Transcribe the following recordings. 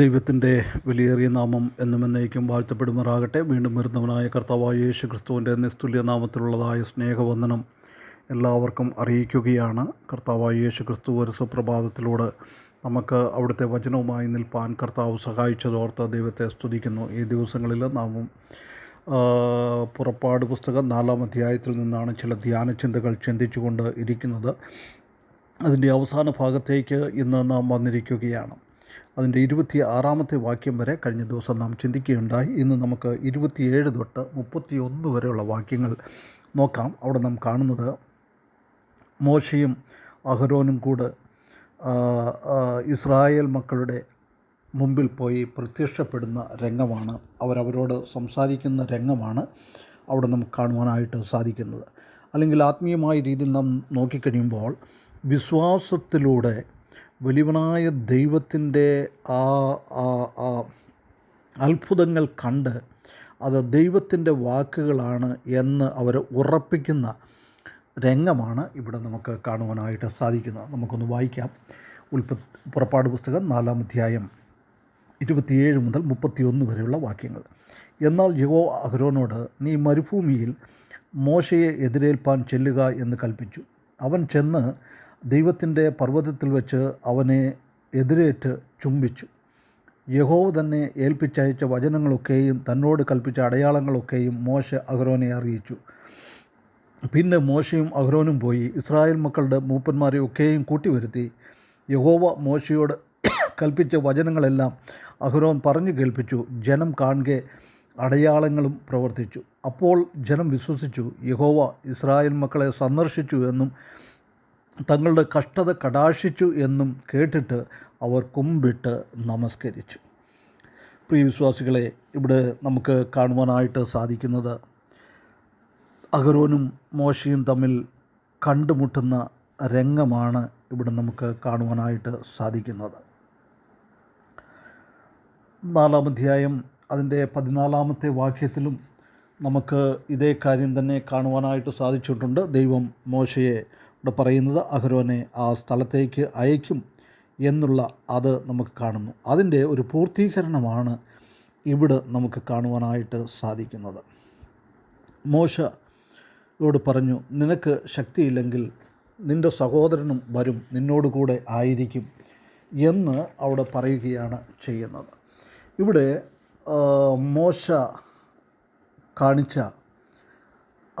ദൈവത്തിന്റെ വിലയേറിയ നാമം എന്നും എന്നേക്കും വാഴ്ത്തപ്പെടുമാറാകട്ടെ. വീണ്ടും വരുന്നവനായ കർത്താവായ യേശു ക്രിസ്തുവിന്റെ നിസ്തുല്യ നാമത്തിലുള്ളതായ സ്നേഹവന്ദനം എല്ലാവർക്കും അറിയിക്കുകയാണ്. കർത്താവായ യേശു ക്രിസ്തു ഒരു സുപ്രഭാതത്തിലൂടെ നമുക്ക് അവിടുത്തെ വചനവുമായി നിൽപ്പാൻ കർത്താവ് സഹായിച്ചതോർത്ത് ദൈവത്തെ സ്തുതിക്കുന്നു. ഈ ദിവസങ്ങളിൽ നാമും പുറപ്പാട് പുസ്തകം നാലാം അധ്യായത്തിൽ നിന്നാണ് ചില ധ്യാന ചിന്തകൾ ചിന്തിച്ചുകൊണ്ട് ഇരിക്കുന്നത്. അതിന്റെ അവസാന ഭാഗത്തേക്ക് ഇന്ന് നാം വന്നിരിക്കുകയാണ്. അതിന്റെ ഇരുപത്തി ആറാമത്തെ വാക്യം വരെ കഴിഞ്ഞ ദിവസം നാം ചിന്തിക്കുകയുണ്ടായി. ഇന്ന് നമുക്ക് ഇരുപത്തിയേഴ് തൊട്ട് മുപ്പത്തി ഒന്ന് വരെയുള്ള വാക്യങ്ങൾ നോക്കാം. അവിടെ നാം കാണുന്നത് മോശയും അഹരോനും കൂടെ ഇസ്രായേൽ മക്കളുടെ മുമ്പിൽ പോയി പ്രത്യക്ഷപ്പെടുന്ന രംഗമാണ്. അവരവരോട് സംസാരിക്കുന്ന രംഗമാണ് അവിടെ നമുക്ക് കാണുവാനായിട്ട് സാധിക്കുന്നത്. അല്ലെങ്കിൽ ആത്മീയമായ രീതിയിൽ നാം നോക്കിക്കഴിയുമ്പോൾ വിശ്വാസത്തിലൂടെ വലിയവനായ ദൈവത്തിന്റെ ആ അത്ഭുതങ്ങൾ കണ്ട് അത് ദൈവത്തിന്റെ വാക്കുകളാണ് എന്ന് അവർ ഉറപ്പിക്കുന്ന രംഗമാണ് ഇവിടെ നമുക്ക് കാണുവാനായിട്ട് സാധിക്കുന്നത്. നമുക്കൊന്ന് വായിക്കാം. ഉൽപ്പ പുറപ്പാട് പുസ്തകം നാലാം അധ്യായം ഇരുപത്തിയേഴ് മുതൽ മുപ്പത്തിയൊന്ന് വരെയുള്ള വാക്യങ്ങൾ. എന്നാൽ യുവോ അഹ്രോനോട് നീ മരുഭൂമിയിൽ മോശയെ എതിരേൽപ്പാൻ ചെല്ലുക എന്ന് കൽപ്പിച്ചു. അവൻ ചെന്ന് ദൈവത്തിന്റെ പർവതത്തിൽ വെച്ച് അവനെ എതിരേറ്റ് ചുംബിച്ചു. യഹോവ് തന്നെ ഏൽപ്പിച്ചയച്ച വചനങ്ങളൊക്കെയും തന്നോട് കൽപ്പിച്ച അടയാളങ്ങളൊക്കെയും മോശ അഹ്റോനെ അറിയിച്ചു. പിന്നെ മോശയും അഹ്റോനും പോയി. ഇസ്രായേൽ മക്കളുടെ മൂപ്പന്മാരെ ഒക്കെയും കൂട്ടിവരുത്തി. യഹോവ മോശയോട് കൽപ്പിച്ച വചനങ്ങളെല്ലാം അഹ്റോൻ പറഞ്ഞു കേൾപ്പിച്ചു. ജനം കാണുകെ അടയാളങ്ങളും പ്രവർത്തിച്ചു. അപ്പോൾ ജനം വിശ്വസിച്ചു. യഹോവ ഇസ്രായേൽ മക്കളെ സന്ദർശിച്ചു എന്നും തങ്ങളുടെ കഷ്ടത കടാക്ഷിച്ചു എന്നും കേട്ടിട്ട് അവർ കുമ്പിട്ട് നമസ്കരിച്ചു. പ്രിയ വിശ്വാസികളെ ഇവിടെ നമുക്ക് കാണുവാനായിട്ട് സാധിക്കുന്നത് അഗരോനും മോശയും തമ്മിൽ കണ്ടുമുട്ടുന്ന രംഗമാണ് ഇവിടെ നമുക്ക് കാണുവാനായിട്ട് സാധിക്കുന്നത്. നാലാം അധ്യായം അതിന്റെ പതിനാലാമത്തെ വാക്യത്തിലും നമുക്ക് ഇതേ കാര്യം തന്നെ കാണുവാനായിട്ട് സാധിച്ചിട്ടുണ്ട്. ദൈവം മോശയെ ഇവിടെ പറയുന്നത് അഹരോനെ ആ സ്ഥലത്തേക്ക് അയക്കും എന്നുള്ള അത് നമുക്ക് കാണുന്നു. അതിന്റെ ഒരു പൂർത്തീകരണമാണ് ഇവിടെ നമുക്ക് കാണുവാനായിട്ട് സാധിക്കുന്നത്. മോശയോട് പറഞ്ഞു നിനക്ക് ശക്തിയില്ലെങ്കിൽ നിന്റെ സഹോദരനും വരും നിന്നോടുകൂടെ ആയിരിക്കും എന്ന് അവിടെ പറയുകയാണ് ചെയ്യുന്നത്. ഇവിടെ മോശ കാണിച്ച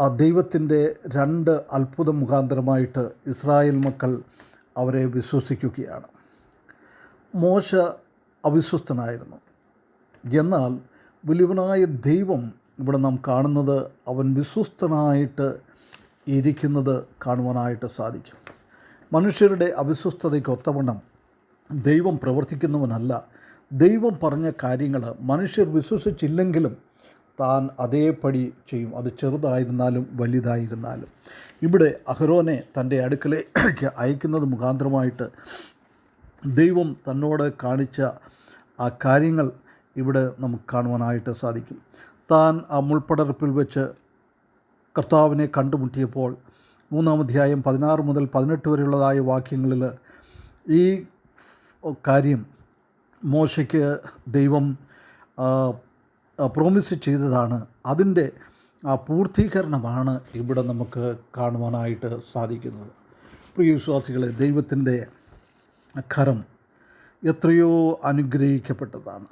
ദൈവത്തിന്റെ രണ്ട് അത്ഭുത മുഖാന്തരമായിട്ട് ഇസ്രായേൽ മക്കൾ അവരെ വിശ്വസിക്കുകയാണ്. മോശ അവിശ്വസ്തനായിരുന്നു. എന്നാൽ വലിയവനായ ദൈവം ഇവിടെ നാം കാണുന്നത് അവൻ വിശ്വസ്തനായിട്ട് ഇരിക്കുന്നത് കാണുവാനായിട്ട് സാധിക്കും. മനുഷ്യരുടെ അവിശ്വസ്തതയ്ക്ക് ഒത്തവണ്ണം ദൈവം പ്രവർത്തിക്കുന്നവനല്ല. ദൈവം പറഞ്ഞ കാര്യങ്ങൾ മനുഷ്യർ വിശ്വസിച്ചില്ലെങ്കിലും താൻ അതേപടി ചെയ്യും. അത് ചെറുതായിരുന്നാലും വലുതായിരുന്നാലും. ഇവിടെ അഹ്റോനെ തന്റെ അടുക്കലേക്ക് അയക്കുന്നത് മുഖാന്തരമായിട്ട് ദൈവം തന്നോട് കാണിച്ച ആ കാര്യങ്ങൾ ഇവിടെ നമുക്ക് കാണുവാനായിട്ട് സാധിക്കും. താൻ ആ മുൾപ്പടർപ്പിൽ വെച്ച് കർത്താവിനെ കണ്ടുമുട്ടിയപ്പോൾ മൂന്നാം അധ്യായം പതിനാറ് മുതൽ പതിനെട്ട് വരെയുള്ളതായ വാക്യങ്ങളിൽ ഈ കാര്യം മോശയ്ക്ക് ദൈവം പ്രോമിസ് ചെയ്തതാണ്. അതിന്റെ ആ പൂർത്തീകരണമാണ് ഇവിടെ നമുക്ക് കാണുവാനായിട്ട് സാധിക്കുന്നത്. പ്രിയ വിശ്വാസികളെ ദൈവത്തിന്റെ കരം എത്രയോ അനുഗ്രഹിക്കപ്പെട്ടതാണ്.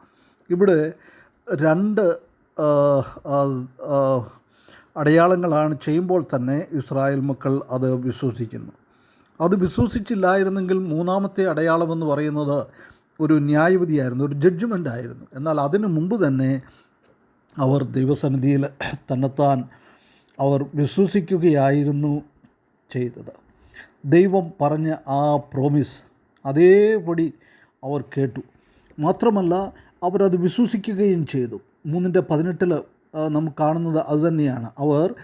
ഇവിടെ രണ്ട് അടയാളങ്ങളാണ് ചെയ്യുമ്പോൾ തന്നെ ഇസ്രായേൽ മക്കൾ അത് വിശ്വസിക്കുന്നു. അത് വിശ്വസിച്ചില്ലായിരുന്നെങ്കിൽ മൂന്നാമത്തെ അടയാളമെന്ന് പറയുന്നത് ഒരു ന്യായവിധിയായിരുന്നു ഒരു ജഡ്ജ്മെന്റ് ആയിരുന്നു. എന്നാൽ അതിനു മുമ്പ് തന്നെ അവർ ദൈവസന്നിധിയിൽ തന്നെത്താൻ അവർ വിശ്വസിക്കുകയായിരുന്നു ചെയ്തത്. ദൈവം പറഞ്ഞ ആ പ്രോമിസ് അതേപടി അവർ കേട്ടു. മാത്രമല്ല അവരത് വിശ്വസിക്കുകയും ചെയ്തു. മൂന്നിന്റെ പതിനെട്ടിൽ നമുക്ക് കാണുന്നത് അതുതന്നെയാണ് അവർ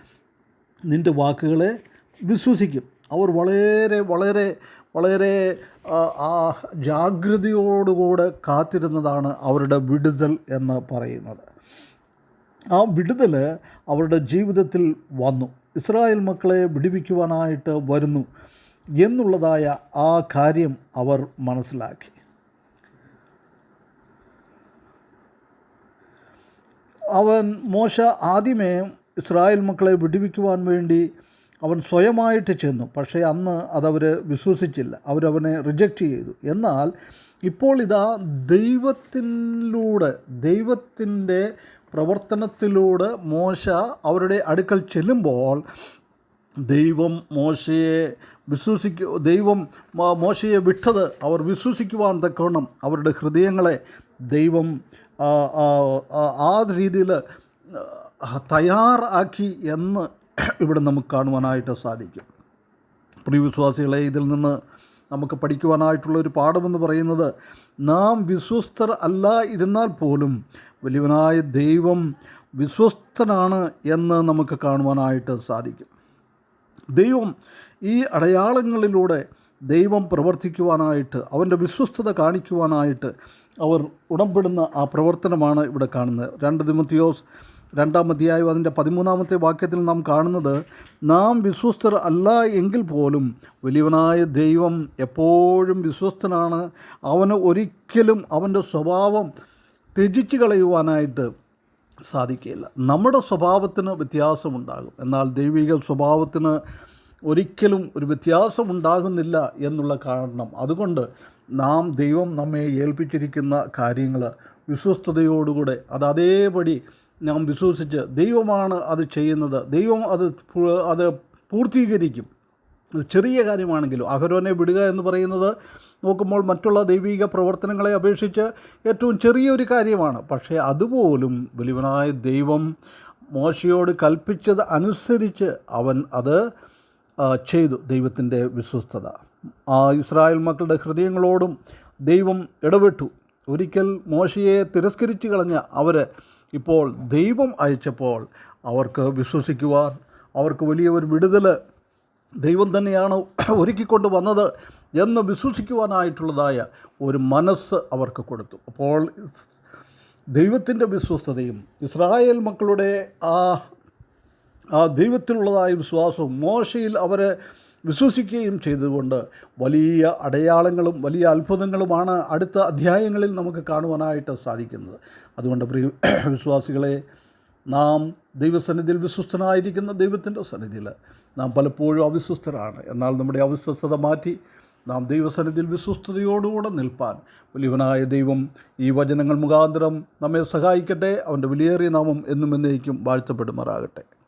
നിന്റെ വാക്കുകളെ വിശ്വസിക്കും. അവർ വളരെ വളരെ വളരെ ആ, ജാഗ്രതയോടുകൂടെ കാത്തിരുന്നതാണ് അവരുടെ വിടുതൽ എന്ന് പറയുന്നത്. ആ വിടുതൽ അവരുടെ ജീവിതത്തിൽ വന്നു. ഇസ്രായേൽ മക്കളെ വിടുവിക്കുവാനായിട്ട് വരുന്നു എന്നുള്ളതായ ആ കാര്യം അവർ മനസ്സിലാക്കി. അവൻ മോശ ആദ്യമേ ഇസ്രായേൽ മക്കളെ വിടുവിക്കുവാൻ വേണ്ടി അവൻ സ്വയമായിട്ട് ചെന്നു. പക്ഷേ അന്ന് അതവർ വിശ്വസിച്ചില്ല. അവരവനെ റിജക്റ്റ് ചെയ്തു. എന്നാൽ ഇപ്പോൾ ഇതാ ദൈവത്തിലൂടെ ദൈവത്തിന്റെ പ്രവർത്തനത്തിലൂടെ മോശ അവരുടെ അടുക്കൽ ചെല്ലുമ്പോൾ ദൈവം മോശയെ വിശ്വസിക്കു ദൈവം മോശയെ വിട്ടത് അവർ വിശ്വസിക്കുവാൻ തക്കവണ്ണം അവരുടെ ഹൃദയങ്ങളെ ദൈവം ആ, രീതിയിൽ തയ്യാറാക്കി എന്ന് ഇവിടെ നമുക്ക് കാണുവാനായിട്ട് സാധിക്കും. പ്രിയവിശ്വാസികളെ ഇതിൽ നിന്ന് നമുക്ക് പഠിക്കുവാനായിട്ടുള്ള ഒരു പാഠമെന്ന് പറയുന്നത് നാം വിശ്വസ്തർ അല്ല ഇരുന്നാൽ പോലും വലിയവനായ ദൈവം വിശ്വസ്തനാണ് എന്ന് നമുക്ക് കാണുവാനായിട്ട് സാധിക്കും. ദൈവം ഈ അടയാളങ്ങളിലൂടെ ദൈവം പ്രവർത്തിക്കുവാനായിട്ട് അവന്റെ വിശ്വസ്തത കാണിക്കുവാനായിട്ട് അവർ ഉടമ്പെടുന്ന ആ പ്രവർത്തനമാണ് ഇവിടെ കാണുന്നത്. രണ്ട് തിമത്തിയോസ് രണ്ടാം അധ്യായം അതിന്റെ പതിമൂന്നാമത്തെ വാക്യത്തിൽ നാം കാണുന്നത് നാം വിശ്വസ്തർ അല്ല എങ്കിൽ പോലും വലിയവനായ ദൈവം എപ്പോഴും വിശ്വസ്തനാണ്. അവന് ഒരിക്കലും അവന്റെ സ്വഭാവം ത്യജിച്ച് കളയുവാനായിട്ട് സാധിക്കില്ല നമ്മുടെ സ്വഭാവത്തിന് വ്യത്യാസമുണ്ടാകും. എന്നാൽ ദൈവിക സ്വഭാവത്തിന് ഒരിക്കലും ഒരു വ്യത്യാസമുണ്ടാകുന്നില്ല എന്നുള്ള കാരണം. അതുകൊണ്ട് നാം ദൈവം നമ്മെ ഏൽപ്പിച്ചിരിക്കുന്ന കാര്യങ്ങൾ വിശ്വസ്തയോടുകൂടെ അത് അതേപടി നാം വിശ്വസിച്ച് ദൈവമാണ് അത് ചെയ്യുന്നത്. ദൈവം അത് അത് പൂർത്തീകരിക്കും. ചെറിയ കാര്യമാണെങ്കിലും അഹരോനെ വിടുക എന്ന് പറയുന്നത് നോക്കുമ്പോൾ മറ്റുള്ള ദൈവിക പ്രവർത്തനങ്ങളെ അപേക്ഷിച്ച് ഏറ്റവും ചെറിയൊരു കാര്യമാണ്. പക്ഷേ അതുപോലും വലിയവനായ ദൈവം മോശയോട് കൽപ്പിച്ചത് അനുസരിച്ച് അവൻ അത് ചെയ്തു. ദൈവത്തിന്റെ വിശ്വസ്തത. ആ ഇസ്രായേൽ മക്കളുടെ ഹൃദയങ്ങളോടും ദൈവം ഇടപെട്ടു. ഒരിക്കൽ മോശയെ തിരസ്കരിച്ച് കളഞ്ഞ അവർ ഇപ്പോൾ ദൈവം അയച്ചപ്പോൾ അവർക്ക് വിശ്വസിക്കുവാൻ അവർക്ക് വലിയ ഒരു വിടുതൽ ദൈവം തന്നെയാണ് ഒരുക്കിക്കൊണ്ട് വന്നത് എന്ന് വിശ്വസിക്കുവാനായിട്ടുള്ളതായ ഒരു മനസ്സ് അവർക്ക് കൊടുത്തു. അപ്പോൾ ദൈവത്തിന്റെ വിശ്വസ്തതയും ഇസ്രായേൽ മക്കളുടെ ആ ആ ദൈവത്തിലുള്ളതായ വിശ്വാസവും മോശയിൽ അവരെ വിശ്വസിക്കുകയും ചെയ്തുകൊണ്ട് വലിയ അടയാളങ്ങളും വലിയ അത്ഭുതങ്ങളുമാണ് അടുത്ത അധ്യായങ്ങളിൽ നമുക്ക് കാണുവാനായിട്ട് സാധിക്കുന്നത്. അതുകൊണ്ട് പ്രിയ വിശ്വാസികളെ നാം ദൈവസന്നിധിയിൽ വിശ്വസ്തനായിരിക്കുന്ന ദൈവത്തിന്റെ സന്നിധിയിൽ നാം പലപ്പോഴും അവിശ്വസ്തരാണ്. എന്നാൽ നമ്മുടെ അവിശ്വസ്തത മാറ്റി നാം ദൈവസന്നിധിയിൽ വിശ്വസ്തയോടുകൂടെ നിൽപ്പാൻ വലിയവനായ ദൈവം ഈ വചനങ്ങൾ മുഖാന്തരം നമ്മെ സഹായിക്കട്ടെ. അവന്റെ വിലയേറിയ നാമം എന്നും എന്നേക്കും വാഴ്ത്തപ്പെടുമാറാകട്ടെ.